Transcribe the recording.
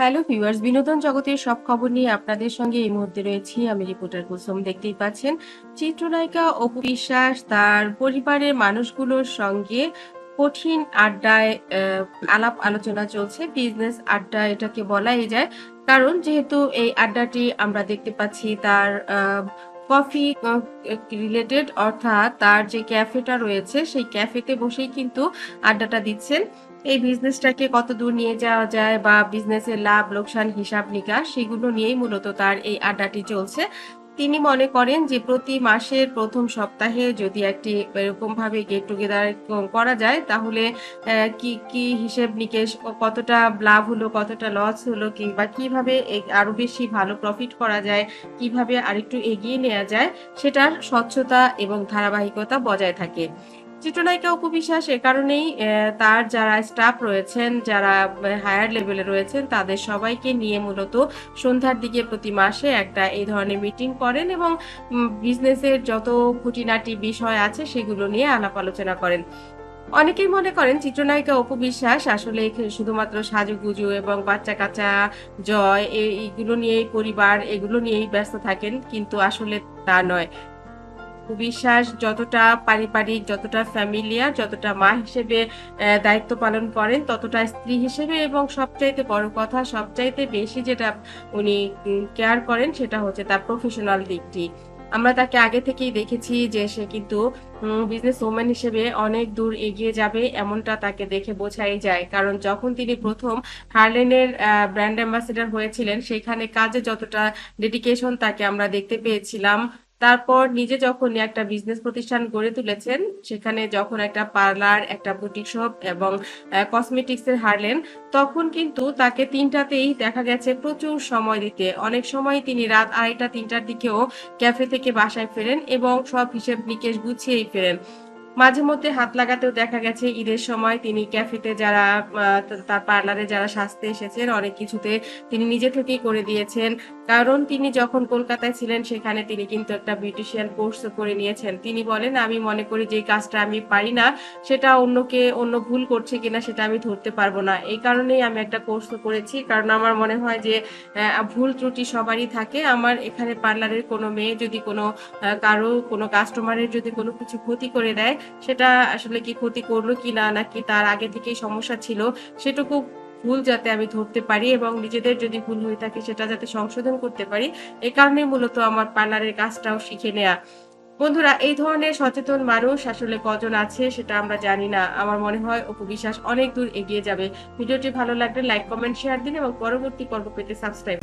Hello viewers বিনোদন জগতের সব খবর নিয়ে আপনাদের সঙ্গে এই মুহূর্তে রয়েছি। আমি রিপোর্টার কুসুম দেখতেই পাচ্ছেন। চিত্রনায়িকা অপু বিশ্বাস তার পরিবারের মানুষগুলোর সঙ্গে কঠিন আড্ডায় আলাপ আলোচনা চলছে। বিজনেস আড্ডা এটাকে বলাই যায়। কারণ যেহেতু এই আড্ডাটি আমরা দেখতে পাচ্ছি তার কফি রিলেটেড অর্থাৎ তার যে ক্যাফেটা রয়েছে, সেই ক্যাফেতে বসেই কিন্তু আড্ডাটা দিচ্ছেন। এই বিজনেসটাকে কত দূর নিয়ে যাওয়া যায় বা বিজনেসের লাভ, লোকসান, হিসাব নিকাশ, সেগুলো নিয়েই মূলত তার এই আড্ডাটি চলছে। তিনি মনে করেন যে প্রতি মাসের প্রথম সপ্তাহে যদি একটি এরকমভাবে গেট টুগেদার করা যায়, তাহলে কি কি হিসেব নিকেশ কতটা লাভ হলো, কতটা লস হলো, কিংবা কীভাবে এ- আরও বেশি ভালো প্রফিট করা যায়, কীভাবে আরেকটু এগিয়ে নেওয়া যায়, সেটার স্বচ্ছতা এবং ধারাবাহিকতা বজায় থাকে। চিত্রনায়িকা উপবিশ্বাস এ কারণেই তার যারা স্টাফ রয়েছেন, যারা হায়ার লেভেলে রয়েছেন, তাদের সবাইকে নিয়ে মূলত সন্ধ্যার দিকে প্রতি মাসে একটা এই ধরনের মিটিং করেন এবং বিজনেসের যত খুঁটিনাটি বিষয় আছে সেগুলো নিয়ে আলাপ আলোচনা করেন। অনেকেই মনে করেন চিত্রনায়িকা অপু বিশ্বাস, আসলে শুধুমাত্র সাজুগুজু এবং বাচ্চা কাচ্চা জয় এই- এইগুলো নিয়েই পরিবার, এগুলো নিয়েই ব্যস্ত থাকেন, কিন্তু আসলে তা নয়। বিশ্বাস যতটা পারিবারিক, যতটা ফ্যামিলিয়ার যতটা মা হিসেবে দায়িত্ব পালন করেন, ততটা স্ত্রী হিসেবে এবং সবচাইতে বড় কথা, সবচাইতে বেশি যেটা উনি কেয়ার করেন সেটা হচ্ছে তার প্রফেশনাল দিকটি। আমরা তাকে আগে থেকেই দেখেছি যে সে কিন্তু বিজনেস ওম্যান হিসেবে অনেক দূর এগিয়ে যাবে, এমনটা তাকে দেখে বোঝাই যায়। কারণ যখন তিনি প্রথম হার্লেনের ব্র্যান্ড অ্যাম্বাসেডর হয়েছিলেন, সেখানে কাজে যতটা ডেডিকেশন তাকে আমরা দেখতে পেয়েছিলাম তারপর নিজে যখন একটা বিজনেস প্রতিষ্ঠান গড়ে তুলেছেন, সেখানে যখন একটা পার্লার একটা বুটিক শপ এবং কসমেটিক্স এর হারলেন, তখন কিন্তু তাকে তিনটাতেই দেখা গেছে প্রচুর সময় দিতে। অনেক সময় তিনি রাত আড়াইটা, তিনটার দিকেও ক্যাফে থেকে বাসায় ফেরেন এবং সব হিসেব নিকেশ গুছিয়েই ফেরেন। মাঝে মধ্যে হাত লাগাতেও দেখা গেছে, ঈদের সময় তিনি ক্যাফেতে যারা তার পার্লারে যারা সাজতে এসেছেন, অনেক কিছুতে তিনি নিজে থেকেই করে দিয়েছেন। কারণ তিনি যখন কলকাতায় ছিলেন, সেখানে তিনি কিন্তু একটা বিউটিশিয়ান কোর্স করে নিয়েছেন। তিনি বলেন, আমি মনে করি যে কাজটা আমি পারি না, সেটা অন্যকে, অন্য ভুল করছে কিনা সেটা আমি ধরতে পারব না। এই কারণেই আমি একটা কোর্স করেছি। কারণ আমার মনে হয় যে ভুল ত্রুটি সবারই থাকে। আমার এখানে পার্লারের কোনো মেয়ে যদি কোনো কারও, কোনো কাস্টমারের যদি কোনো কিছু ক্ষতি করে দেয় সেটা আসলে কি ক্ষতি করল কি না, নাকি তার আগে থেকেই সমস্যা ছিল, সেটুকু ভুল যাতে আমি ধরতে পারি এবং নিজেদের যদি ভুল হয়ে থাকে সেটা যাতে সংশোধন করতে পারি, এ কারণে মূলত আমার পার্লারের কাজটাও শিখে নেয়া। বন্ধুরা, এই ধরনের সচেতন মানুষ আসলে কজন আছে সেটা আমরা জানি না। আমার মনে হয় অপু বিশ্বাস অনেক দূর এগিয়ে যাবে। ভিডিওটি ভালো লাগলে লাইক, কমেন্ট, শেয়ার দিন এবং পরবর্তী পর্ব পেতে সাবস্ক্রাইব